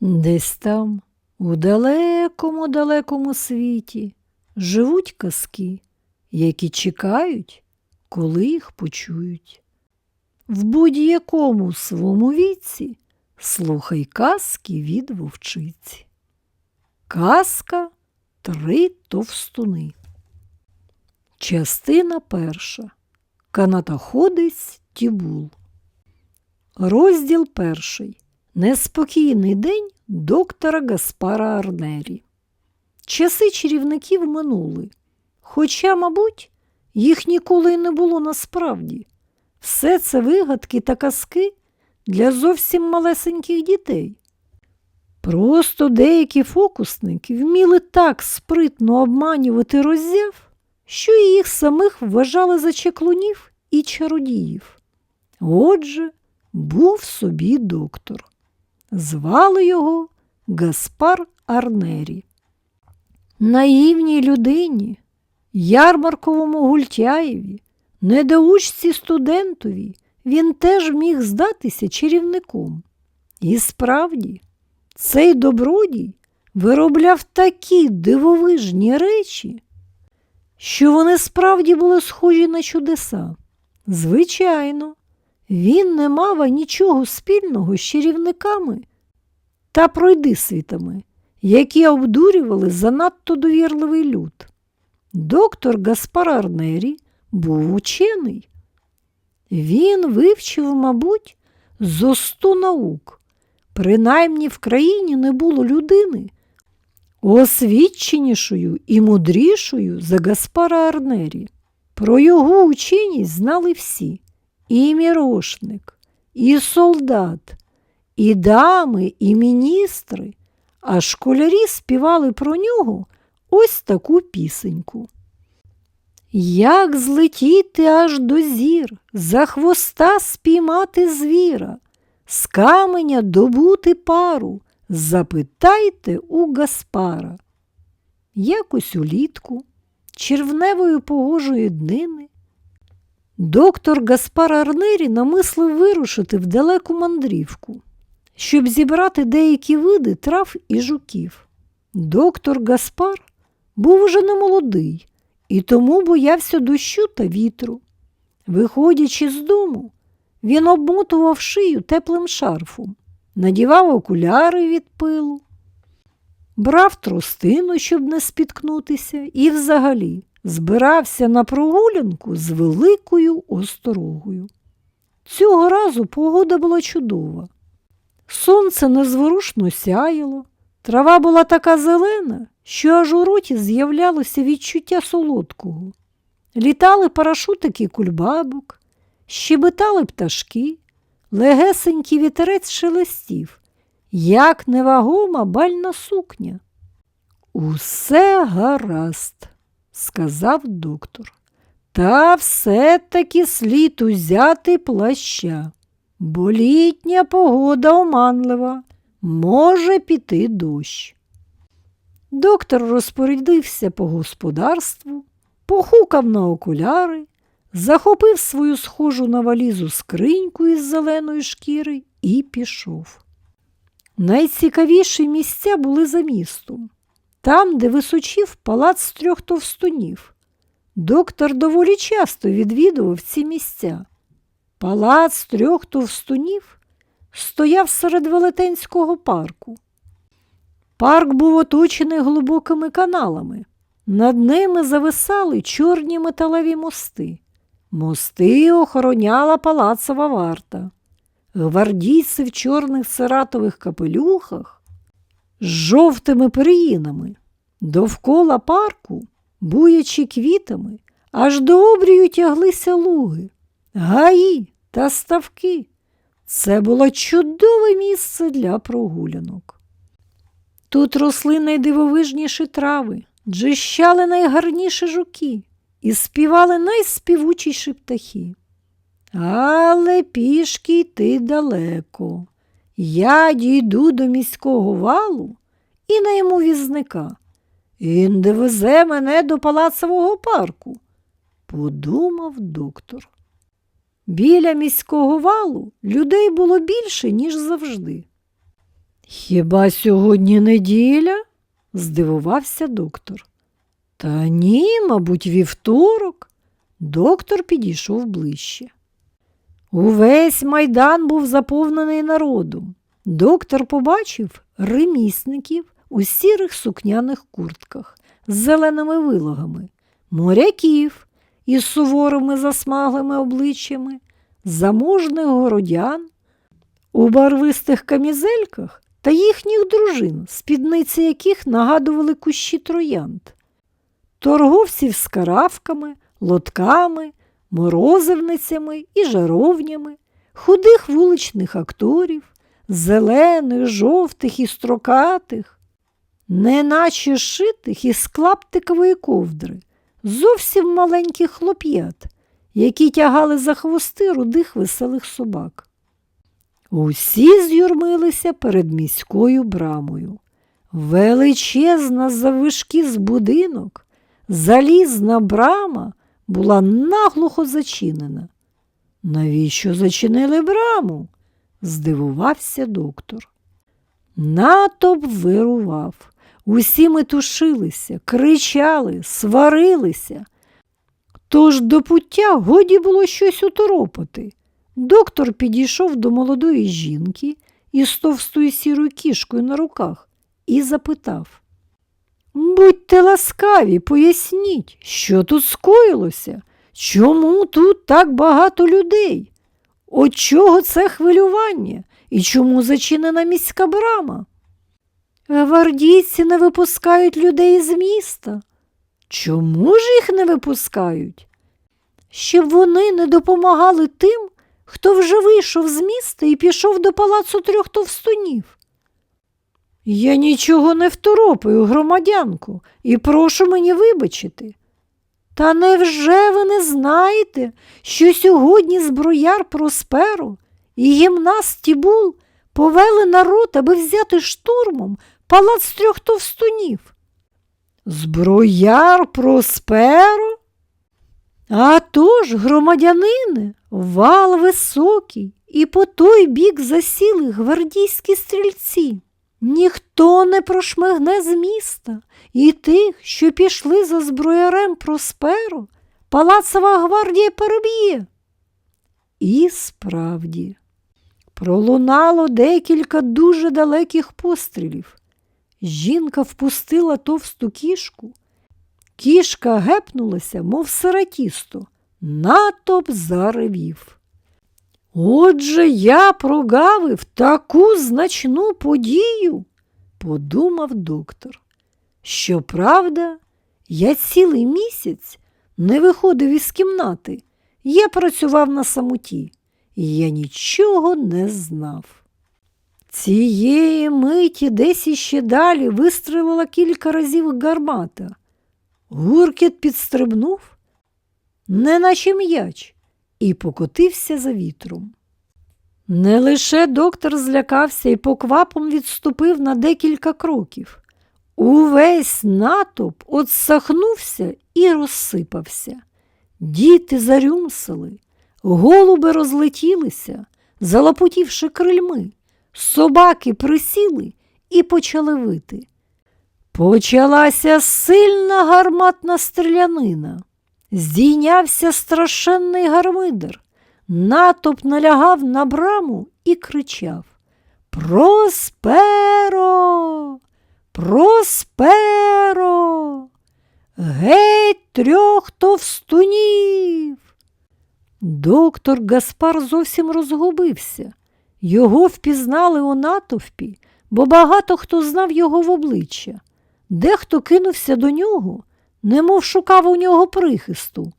Десь там, у далекому далекому світі, живуть казки, які чекають, коли їх почують. В будь-якому своєму віці слухай казки від вовчиці. Казка Три товстуни. Частина перша. Канатоходець Тібул. Розділ перший. Неспокійний день доктора Гаспара Арнері. Часи чарівників минули, хоча, мабуть, їх ніколи й не було насправді. Все це вигадки та казки для зовсім малесеньких дітей. Просто деякі фокусники вміли так спритно обманювати роззяв, що і їх самих вважали за чеклунів і чародіїв. Отже, був собі доктор. Звали його Гаспар Арнері. Наївній людині, ярмарковому гультяєві, недоучці студентові він теж міг здатися чарівником. І справді, цей добродій виробляв такі дивовижні речі, що вони справді були схожі на чудеса. Звичайно, він не мав нічого спільного з чарівниками та пройдисвітами, які обдурювали занадто довірливий люд. Доктор Гаспар Арнері був учений. Він вивчив, мабуть, зо сто наук. Принаймні в країні не було людини, освіченішою і мудрішою за Гаспара Арнері. Про його ученість знали всі і мірошник, і солдат, і дами, і міністри, а школярі співали про нього ось таку пісеньку. Як злетіти аж до зір, за хвоста спіймати звіра, з каменя добути пару, запитайте у Гаспара. Якось улітку, червневої погожої днини, доктор Гаспар Арнері намислив вирушити в далеку мандрівку, щоб зібрати деякі види трав і жуків. Доктор Гаспар був уже не молодий і тому боявся дощу та вітру. Виходячи з дому, він обмотував шию теплим шарфом, надівав окуляри від пилу, брав тростину, щоб не спіткнутися, і взагалі збирався на прогулянку з великою осторогою. Цього разу погода була чудова. Сонце незворушно сяяло, трава була така зелена, що аж у роті з'являлося відчуття солодкого. Літали парашутики кульбабок, щебетали пташки, легесенький вітерець шелестів, як невагома бальна сукня. Усе гаразд, сказав доктор. Та все-таки слід узяти плаща, бо літня погода оманлива, може піти дощ. Доктор розпорядився по господарству, похукав на окуляри, захопив свою схожу на валізу скриньку із зеленої шкіри і пішов. Найцікавіші місця були за містом, там, де височив палац трьох товстунів. Доктор доволі часто відвідував ці місця. Палац трьох товстунів стояв серед велетенського парку. Парк був оточений глибокими каналами. Над ними зависали чорні металеві мости. Мости охороняла палацова варта. Гвардійці в чорних сиратових капелюхах з жовтими періїнами. Довкола парку, буячи квітами, аж до обрію тяглися луги, гаї та ставки. Це було чудове місце для прогулянок. Тут росли найдивовижніші трави, джищали найгарніші жуки і співали найспівучіші птахи. Але пішки йти далеко. Я дійду до міського валу і найму візника. Він довезе мене до палацового парку, подумав доктор. Біля міського валу людей було більше, ніж завжди. Хіба сьогодні неділя? здивувався доктор. Та ні, мабуть, вівторок. Доктор підійшов ближче. Увесь майдан був заповнений народом. Доктор побачив ремісників у сірих сукняних куртках з зеленими вилогами, моряків із суворими засмаглими обличчями, заможних городян у барвистих камізельках та їхніх дружин, спідниці яких нагадували кущі троянд, торговців з каравками, лотками, морозивницями і жаровнями, худих вуличних акторів, зелених, жовтих і строкатих, неначе шитих із клаптикової ковдри, зовсім маленьких хлоп'ят, які тягали за хвости рудих веселих собак. Усі з'юрмилися перед міською брамою. Величезна завишки з будинок, залізна брама була наглухо зачинена. Навіщо зачинили браму? здивувався доктор. Натовп вирував. Усі метушилися, кричали, сварилися. Тож до пуття годі було щось уторопати. Доктор підійшов до молодої жінки із товстою сірою кішкою на руках і запитав Будьте ласкаві, поясніть, що тут скоїлося? Чому тут так багато людей? От чого це хвилювання і чому зачинена міська брама? Гвардійці не випускають людей з міста. Чому ж їх не випускають? Щоб вони не допомагали тим, хто вже вийшов з міста і пішов до палацу трьох товстунів. Я нічого не второпаю, громадянку, і прошу мені вибачити. Та невже ви не знаєте, що сьогодні зброяр Просперо і гімнаст Тібул повели народ, аби взяти штурмом палац трьох товстунів? Зброяр Просперо? А тож, громадянини, вал високий, і по той бік засіли гвардійські стрільці. Ніхто не прошмигне з міста, і тих, що пішли за зброярем Просперо, палацова гвардія переб'є. І справді, пролунало декілька дуже далеких пострілів. Жінка впустила товсту кішку. Кішка гепнулася, мов сиратісто, натовп заревів. Отже, я прогавив таку значну подію, подумав доктор. Щоправда, я цілий місяць не виходив із кімнати, я працював на самоті, і я нічого не знав. Цієї миті десь іще далі вистрелила кілька разів гармата. Гуркіт підстрибнув, неначе м'яч, і покотився за вітром. Не лише доктор злякався і поквапом відступив на декілька кроків. Увесь натовп отсахнувся і розсипався. Діти зарюмсали, голуби розлетілися, залопотівши крильми, собаки присіли і почали вити. Почалася сильна гарматна стрілянина. Здійнявся страшенний гармидер, натовп налягав на браму і кричав Просперо! Просперо! Геть трьох товстунів! Доктор Гаспар зовсім розгубився. Його впізнали у натовпі, бо багато хто знав його в обличчя. Дехто кинувся до нього, немов шукав у нього прихисту,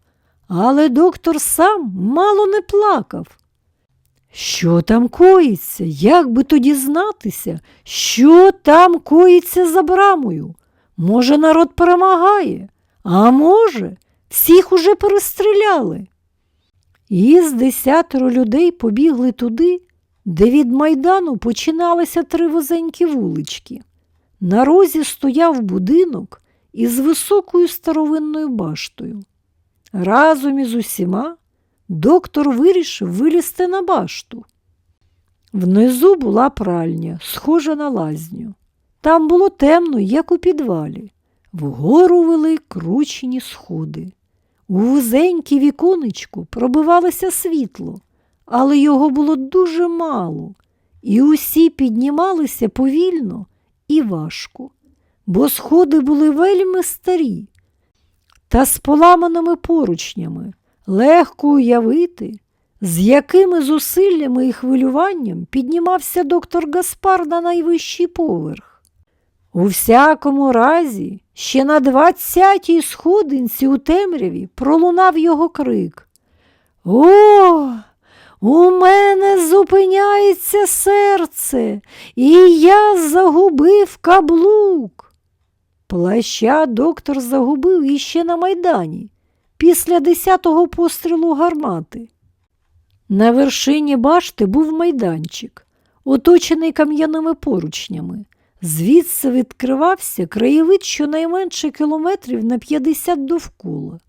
але доктор сам мало не плакав. Що там коїться? Як би тоді знатися, що там коїться за брамою? Може, народ перемагає, а може, всіх уже перестріляли. Із десятеро людей побігли туди, де від майдану починалися три вузенькі вулички. На розі стояв будинок із високою старовинною баштою. Разом із усіма доктор вирішив вилізти на башту. Внизу була пральня, схожа на лазню. Там було темно, як у підвалі. Вгору вели кручені сходи. У вузеньке віконечку пробивалося світло, але його було дуже мало, і усі піднімалися повільно і важко, бо сходи були вельми старі. Та з поламаними поручнями легко уявити, з якими зусиллями і хвилюванням піднімався доктор Гаспар на найвищий поверх. У всякому разі, ще на двадцятій сходинці у темряві пролунав його крик. О, у мене зупиняється серце, і я загубив каблук. Плаща доктор загубив іще на майдані, після десятого пострілу гармати. На вершині башти був майданчик, оточений кам'яними поручнями. Звідси відкривався краєвид щонайменше кілометрів на 50 довкола.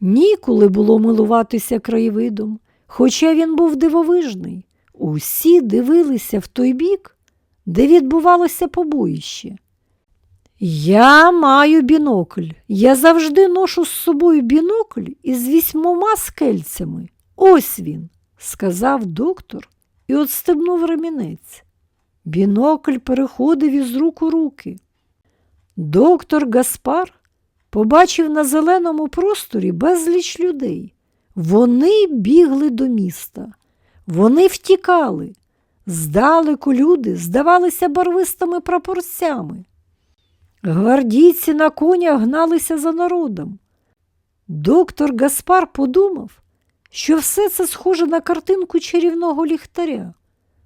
Ніколи було милуватися краєвидом, хоча він був дивовижний. Усі дивилися в той бік, де відбувалося побоїще. Я маю бінокль. Я завжди ношу з собою бінокль із вісьмома скельцями. Ось він, сказав доктор і отстебнув ремінець. Бінокль переходив із рук у руки. Доктор Гаспар побачив на зеленому просторі безліч людей. Вони бігли до міста, вони втікали. Здалеку люди здавалися барвистими прапорцями. Гвардійці на конях гналися за народом. Доктор Гаспар подумав, що все це схоже на картинку чарівного ліхтаря.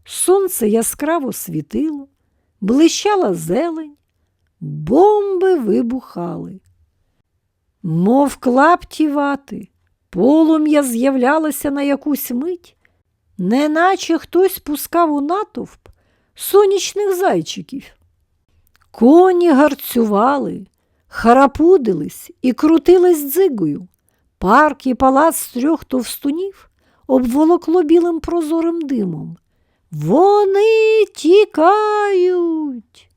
Сонце яскраво світило, блищала зелень, бомби вибухали. Мов клапті вати, полум'я з'являлося на якусь мить, неначе хтось пускав у натовп сонячних зайчиків. Коні гарцювали, харапудились і крутились дзигою. Парк і палац трьох товстунів обволокло білим прозорим димом. Вони тікають,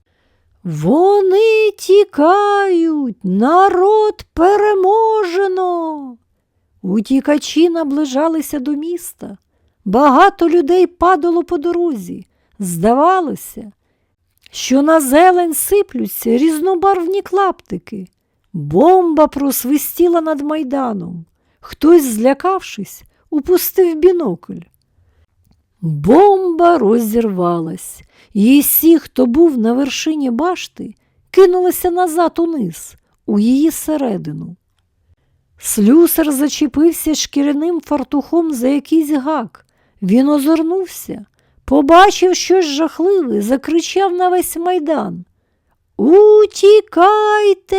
вони тікають, народ переможено. Утікачі наближалися до міста. Багато людей падало по дорозі. Здавалося, що на зелень сиплються різнобарвні клаптики. Бомба просвистіла над майданом. Хтось, злякавшись, упустив бінокль. Бомба розірвалась, і всі, хто був на вершині башти, кинулися назад униз, у її середину. Слюсар зачепився шкіряним фартухом за якийсь гак. Він озирнувся, побачив щось жахливе, закричав на весь майдан. Утікайте!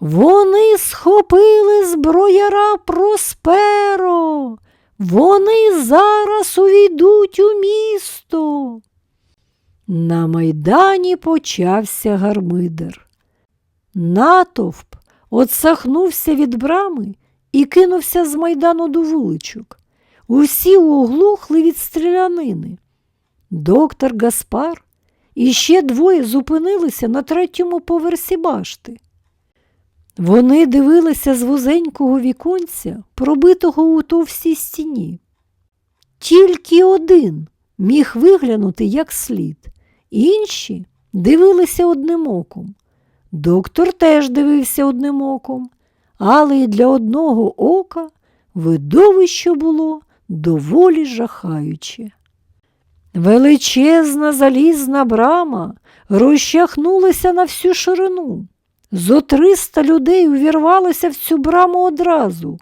Вони схопили зброяра Просперо. Вони зараз увійдуть у місто. На майдані почався гармидер. Натовп отсахнувся від брами і кинувся з майдану до вуличок. Усі оглухли від стрілянини. Доктор Гаспар і ще двоє зупинилися на третьому поверсі башти. Вони дивилися з вузенького віконця, пробитого у товстій стіні. Тільки один міг виглянути як слід, інші дивилися одним оком. Доктор теж дивився одним оком, але й для одного ока видовище було доволі жахаюче. Величезна залізна брама розчахнулася на всю ширину. Зо триста людей увірвалося в цю браму одразу.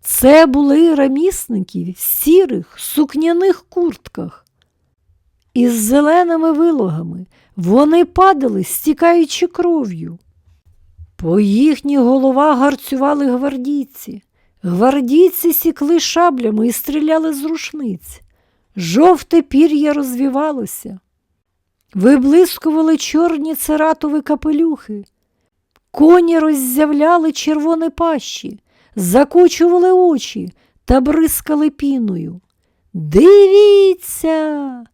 Це були ремісники в сірих сукняних куртках. Із зеленими вилогами вони падали, стікаючи кров'ю. По їхніх головах гарцювали гвардійці. Гвардійці сікли шаблями і стріляли з рушниць. Жовте пір'я розвівалося. Виблискували чорні цератові капелюхи. Коні роззявляли червоні пащі, закочували очі та бризкали піною. Дивіться,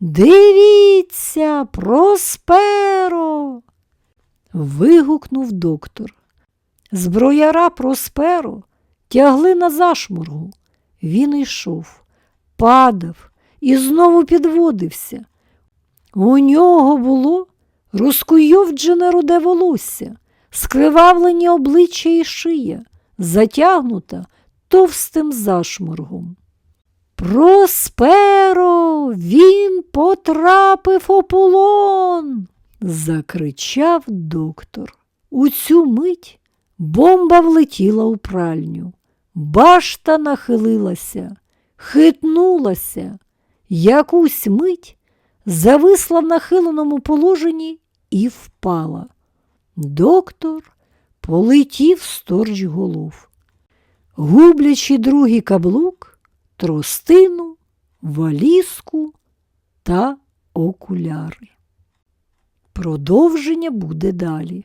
дивіться, Просперо. вигукнув доктор. Зброяра Просперо тягли на зашморгу. Він йшов, падав і знову підводився. У нього було розкуйовджене руде волосся, скривавлені обличчя і шия, затягнута товстим зашморгом. Просперо, він потрапив у полон, закричав доктор. У цю мить бомба влетіла у пральню. Башта нахилилася, хитнулася, якусь мить зависла в нахиленому положенні і впала. Доктор полетів сторч голов, гублячи другий каблук, тростину, валізку та окуляри. Продовження буде далі.